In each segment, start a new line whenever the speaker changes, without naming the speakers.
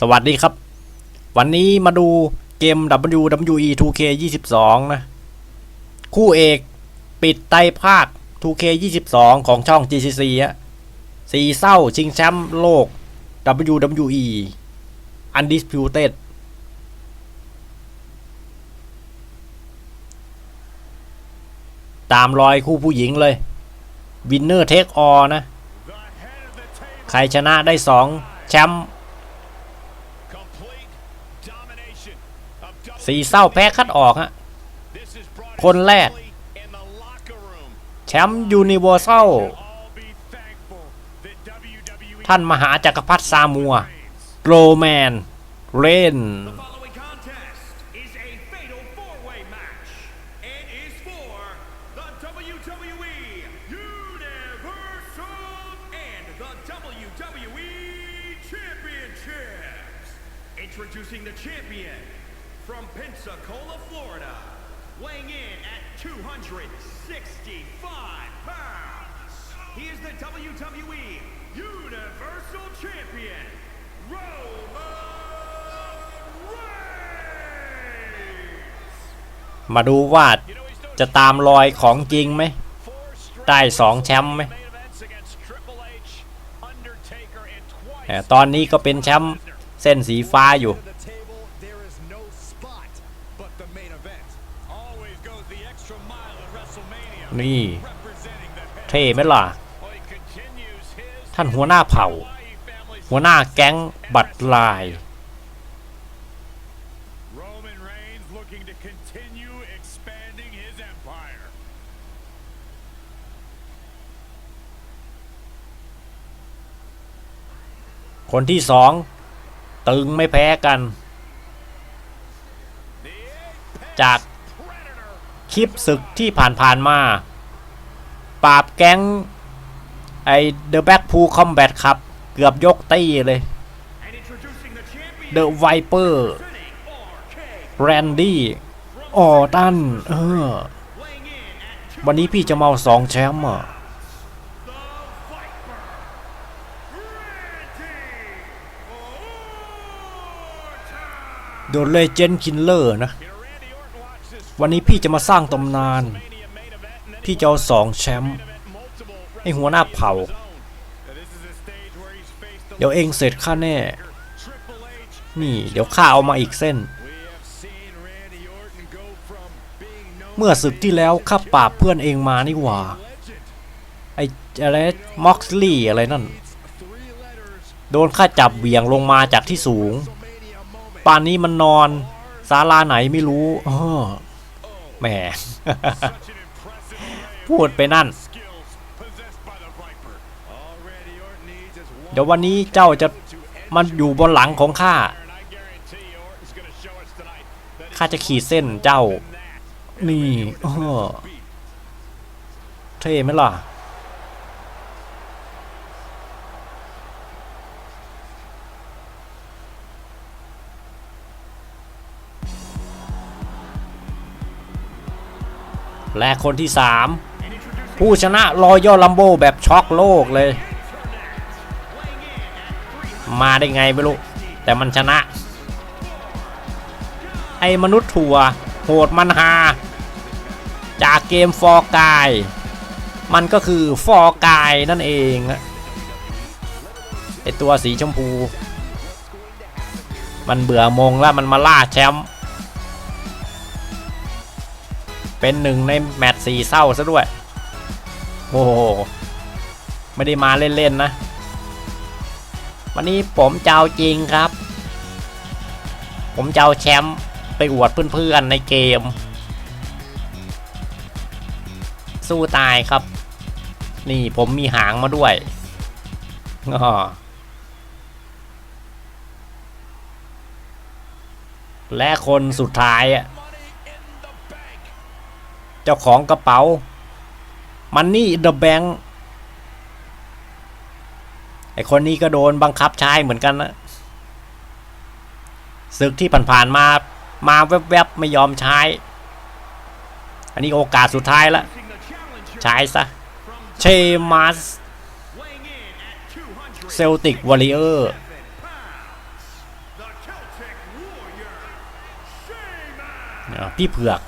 สวัสดีครับ วันนี้มาดูเกม WWE 2K 22 นะ คู่เอกปิดไตภาค 2K 22 ของช่อง GCC อะสีเศร้าชิงแชมป์โลก WWE Undisputed ตามรอยคู่ผู้หญิงเลย Winner Take All นะ ใครชนะได้ 2 แชมป์ สี่เศร้าแพ้คัดออกฮะ คนแรก แชมป์ยูนิเวอร์แซลท่านมหาจักรพรรดิซามัวโกลแมน เรน
Introducing the champion from Pensacola, Florida, weighing in at 265 pounds. He is the WWE Universal Champion, Roman Reigns.
มาดูว่าจะตามรอยของจริงไหม ได้สองแชมป์ไหมแต่ตอนนี้ก็เป็นแชมป์เส้นสีฟ้าอยู่ นี่
representing the head.
เท่ไหมล่ะ
Well, he continues his
ท่านหัวหน้าเผ่า
Hawaii family's
หัวหน้าแก๊งบัตรลาย
Roman Reigns looking to continue expanding his empire.
คนที่สอง ตึงไม่แพ้กัน จาก คลิปศึกที่ผ่านๆมาปราบแก๊งไอเดอะแบ็กพูคอมแบทครับ เกือบยกตี้เลย
And introducing the champion
เดอะไวเปอร์
representing RK
แรนดี้ออตันเออ วันนี้พี่จะมาเอาสองแชมป์อะโดนเลเจนด์คินเลอร์นะ วันนี้พี่จะมาสร้างตำนาน พี่จะเอาสองแชมป์ให้หัวหน้าเผ่า เดี๋ยวเองเสร็จข้าแน่ นี่ เดี๋ยวข้าเอามาอีกเส้น เมื่อศึกที่แล้วข้าปราบเพื่อนเองมานี่หว่า ไออะไรม็อกซ์ลี่อะไรนั่น โดนข้าจับเหวี่ยงลงมาจากที่สูง ป่านนี้มันนอนศาลาไหนไม่รู้เออ แหม พูดไปนั่น เดี๋ยววันนี้เจ้าจะมันอยู่บนหลังของข้า ข้าจะขีดเส้นเจ้า นี่เท่ไหมล่ะ และคนที่สามผู้ชนะรอยยอลัมโบแบบช็อกโลกเลย มาได้ไงไม่รู้ แต่มันชนะ ไอ้มนุษย์ถั่ว โหดมันฮาจากเกมฟอร์กาย มันก็คือฟอร์กายนั่นเองไอตัวสีชมพู มันเบื่อมงแล้วมันมาล่าแชมป์ เป็นหนึ่งในแมตช์สีเศร้าซะด้วย โอ้โห ไม่ได้มาเล่น ๆ นะ วันนี้ผมเจะเอาจริงครับ ผมเจะเอาแชมป์ไปอวดเพื่อน ๆ ในเกม สู้ตายครับ นี่ผมมีหางมาด้วยอ้อและคนสุดท้ายอะ เจ้าของกระเป๋ามันนี่เดอะแบงไอคนนี้ก็โดนบังคับใช้เหมือนกันนะศึกที่ผ่านๆมา มาแวบๆไม่ยอมใช้ อันนี้โอกาสสุดท้ายละ ใช้ซะ เชมัสเซลติกวอริเออร์พี่เผือก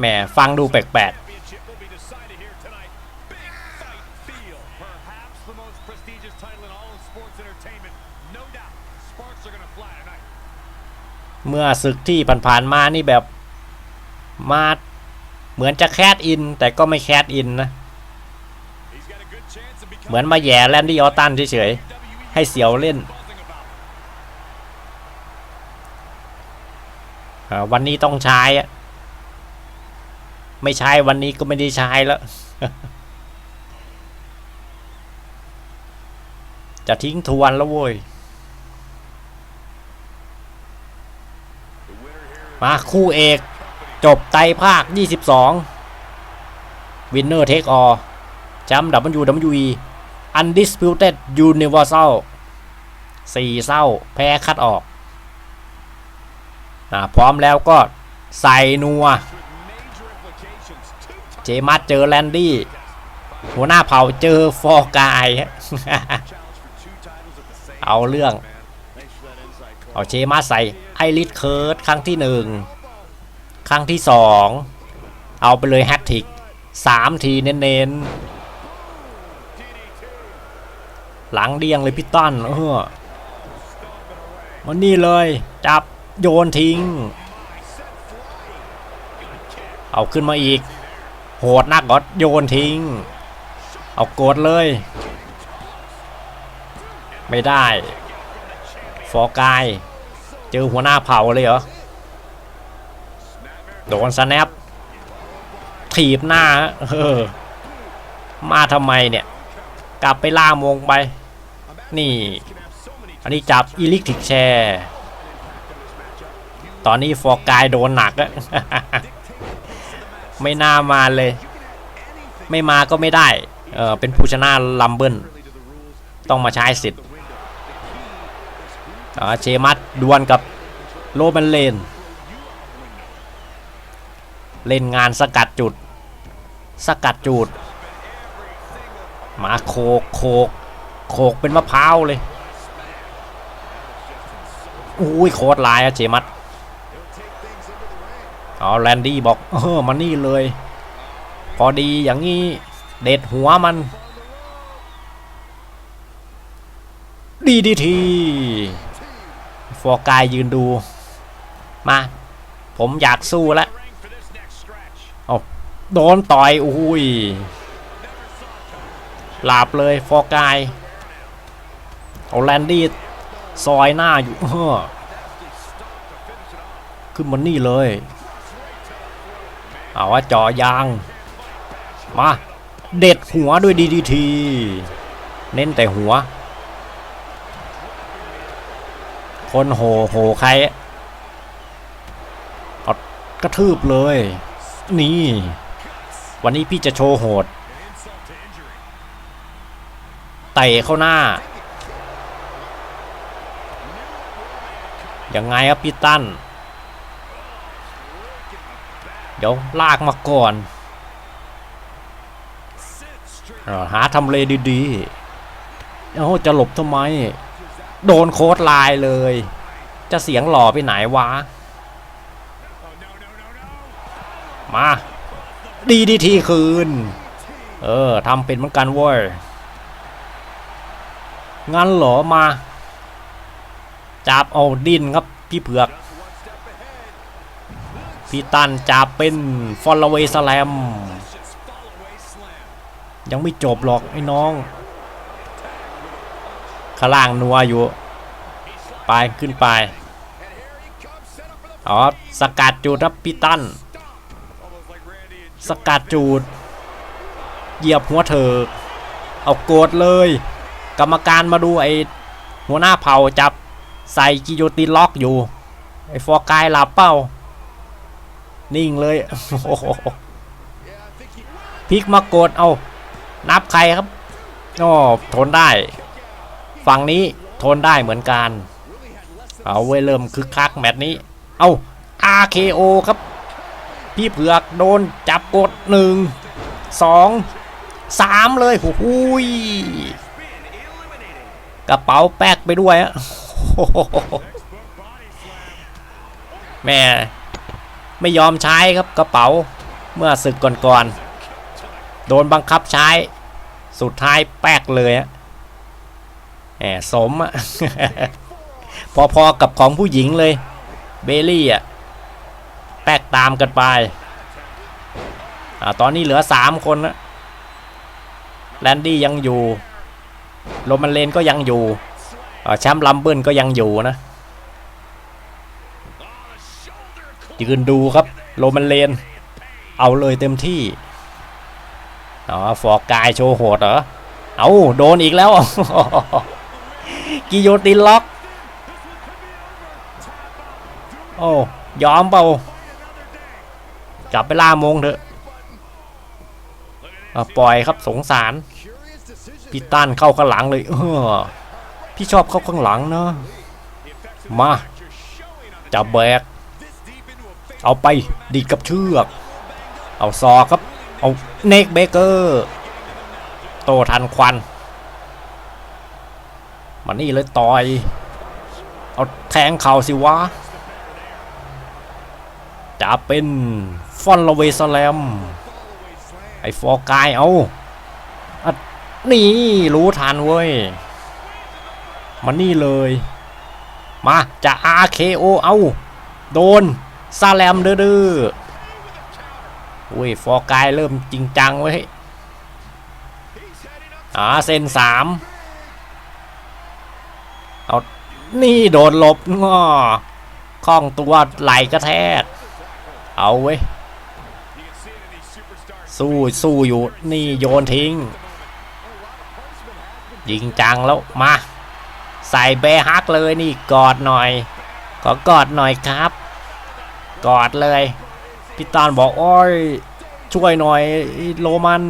แหมฟังดูแปลกๆเมื่อศึกที่ผ่านๆมานี่แบบมาเหมือนจะแคดอิน แต่ก็ไม่แคดอินนะ เหมือนมาแย่แลนดี้ออตันเฉยๆ ให้เสียวเล่น วันนี้ต้องใช้ ไม่ใช้วันนี้ก็ไม่ได้ใช้แล้วจะทิ้งทวนแล้วโว้ย มาคู่เอก จบไตภาค 22 Winner Take All แชมป์ WWE Undisputed Universal สี่เศร้า แพ้คัดออกอ่าพร้อมแล้วก็ใส่นัว จมัสเจอแลนดี้ หัวหน้าเผ่าเจอฟอร์กาย เอาเรื่อง เอาเจมัสใส่ไอริสเคิร์ดครั้งที่หนึ่งครั้งที่สองเอาไปเลยแฮตทิกสามทีเน้นๆ หลังเดียงเลยพี่ตั้นเออมันนี่เลย จับโยนทิ้ง เอาขึ้นมาอีก โหดนักก็โยนทิ้ง เอากดเลย ไม่ได้ ฟอร์กาย เจอหัวหน้าเผาเลยเหรอ โดนสแนปถีบหน้าเออมาทำไมเนี่ย กลับไปล่ามงไป นี่ อันนี้จับอีลิกทิกแชร์ ตอนนี้ฟอร์กายโดนหนักอะ ไม่น่ามาเลย ไม่มาก็ไม่ได้ เออเป็นผู้ชนะลัมเบิลต้องมาใช้สิทธิ์อ่าเชมัสดวลกับโรแมนเลน เล่นงานสกัดจุด สกัดจุด มาโคกโคกโคกเป็นมะพร้าวเลย อุ้ยโคตรลายอะเจมัส เอาแลนดี้บอกเออมานี่เลย พอดีอย่างนี้ เด็ดหัวมัน ดีดีทีฟอร์กายยืนดู มา ผมอยากสู้แล้ว
Ring for this next stretch.
โดนต่อยอุ้ยหลาบเลยฟอร์กายเอาแลนดี้ซอยหน้าอยู่เออขึ้นมานี่เลย เอาว่าจอยาง มา เด็ดหัวด้วยดีดีที เน้นแต่หัว คนโหโหใครเอากระทืบเลย นี่ วันนี้พี่จะโชว์โหดเตะเข้าหน้า ยังไงครับพี่ตั้น เดี๋ยวลากมาก่อนหาทำเลดีๆเอ้าจะหลบทำไม โดนโค้ดลายเลย จะเสียงหล่อไปไหนวะ มาดีดีทีคืน เออทำเป็นเหมือนกันเว้ย งั้นหรอมา จับเอาดินครับพี่เผือก พี่ตันจับเป็นฟอลเวสแลมยังไม่จบหรอกไอ้น้องข้างล่างนัวอยู่ไปขึ้นไปอ๋อสกัดจูดครับพี่ตันสกัดจูด เหยียบหัวเถิกเอาโกดเลย กรรมการมาดูไอ้หัวหน้าเผ่าจับใส่กิโยตินล็อกอยู่ ไอ้ฟอร์กายหลับเป้า นิ่งเลยโอ้โหพลิกมากดเอา นับใครครับอ๋อทนได้ ฝั่งนี้ทนได้เหมือนกัน เอาไว้เริ่มคึกคักแมตช์นี้ เอา RKO ครับ พี่เผือกโดนจับกดหนึ่งสองสามเลยโอ้โหยกระเป๋าแป๊กไปด้วยอะแม่ ไม่ยอมใช้ครับกระเป๋าเมื่อศึกก่อนๆโดนบังคับใช้ สุดท้ายแป๊กเลยอะแหมสมอะพอๆกับของผู้หญิงเลย เบลลี่อะแป๊กตามกันไปอ่าตอนนี้เหลือสามคนนะแลนดี้ยังอยู่โรมันเลนก็ยังอยู่แชมป์ลัมเบิลก็ยังอยู่นะ ยืนดูครับโรมันเลน เอาเลยเต็มที่อ๋อฟอร์กายโชว์โหดเหรอเอาโดนอีกแล้วกิโยตินล็อก โอ้ยอมเปล่าจับไปล่ามงเถอะปล่อยครับสงสารพี่ตั้นเข้าข้างหลังเลยเออพี่ชอบเข้าข้างหลังเนอะมาจับแบก เอาไปดีกับเชือก เอาซอครับ เอาเนกเบเกอร์ โตทันควันมานี่เลยต่อย เอาแทงเข่าสิวะ จะเป็นฟอนลเวสแลม ไอฟอร์กายเอาอะนี่รู้ทันเว้ยมานี่เลย มาจะ RKO เอา โดน ซาแลมดื้อๆอุ้ยฟอร์กายเริ่มจริงจังเว้อ่าเส้นสามเอา นี่โดนหลบง้อคล้องตัวไหลกระแทก เอาเว้ย สู้สู้อยู่ นี่โยนทิ้ง ยิงจังแล้ว มา ใส่แบฮักเลยนี่กอดหน่อย ขอกอดหน่อยครับ กอดเลยพี่ตานบอกโอ้ยช่วยหน่อยโรมัน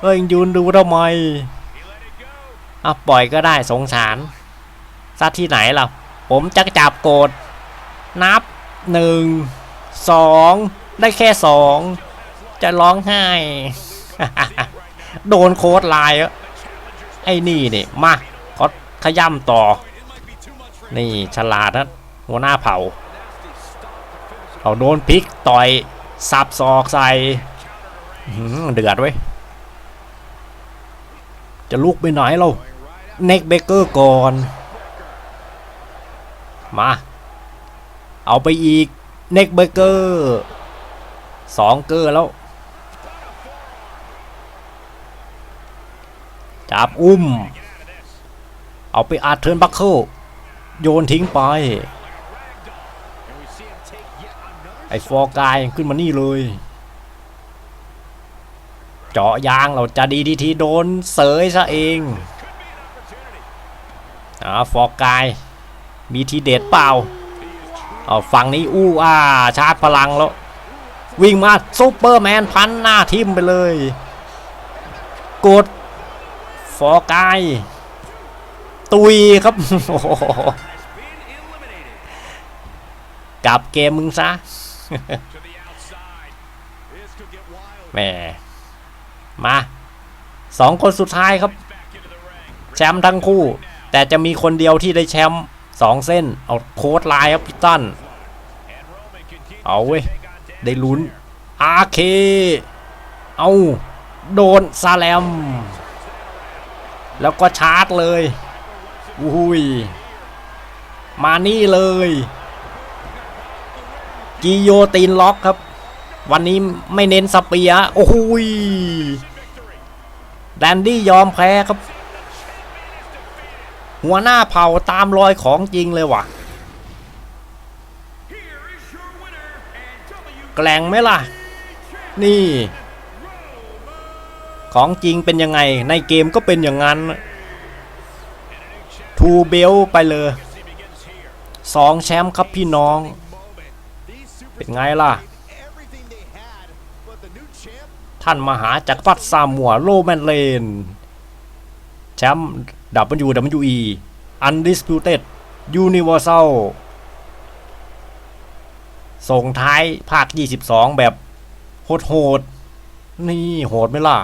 เอ้ยยืนดูทำไมอะปล่อยก็ได้สงสารซัดที่ไหนล่ะ ผมจะจับโกดนับหนึ่งสองได้แค่สองจะร้องไห้ โดนโค้ดลายอะไอ้นี่นี่มาขอขย่ำต่อ นี่ฉลาดนะหัวหน้าเผ่า เขาโดนพลิกต่อยสับศอกใส่เดือดเว้ยจะลุกไปไหนเราเน็กเบเกอร์ก่อน มา เอาไปอีกเน็กเบเกอร์สองเกอร์แล้ว จับอุ้ม เอาไปอาเทิร์นบัคเคิลโยนทิ้งไป ไอ้ฟอร์กายขึ้นมานี่เลย เจาะยางเราจะดีดีทีโดนเสยซะเองอ่าฟอร์กาย มีทีเด็ดเปล่าเอาฝั่งนี้อู้อ่าชาร์จพลังแล้ว วิ่งมาซูเปอร์แมนพันหน้าทิมไปเลย กด ฟอร์กาย ตุยครับโอ้ กลับเกมมึงซะแหมมาสองคนสุดท้ายครับ แชมป์ทั้งคู่ แต่จะมีคนเดียวที่ได้แชมป์สองเส้น เอาโค้ดไลน์ครับพี่ตั้นเอาเว้ย ได้ลุ้นอาเค เอาโดนซาแลม แล้วก็ชาร์จเลยอุ้ย มานี่เลย กิโยตีนล็อกครับ วันนี้ไม่เน้นสเปียโอ้โหยแดนดี้ยอมแพ้ครับ หัวหน้าเผ่าตามรอยของจริงเลยว่ะ แกล่งไหมล่ะ นี่ ของจริงเป็นยังไง ในเกมก็เป็นอย่างนั้น ทูเบลไปเลยสองแชมป์ครับพี่น้อง เป็นไงล่ะ ท่านมหาจักรพรรดิซามัวโลแมนเลน แชมป์ดับเบิลยูดับเบิลยูอีอันดิสพิวเต็ดยูนิเวอร์แซลส่งท้ายภาค 22 แบบโหดๆนี่โหดไม่ล่ะ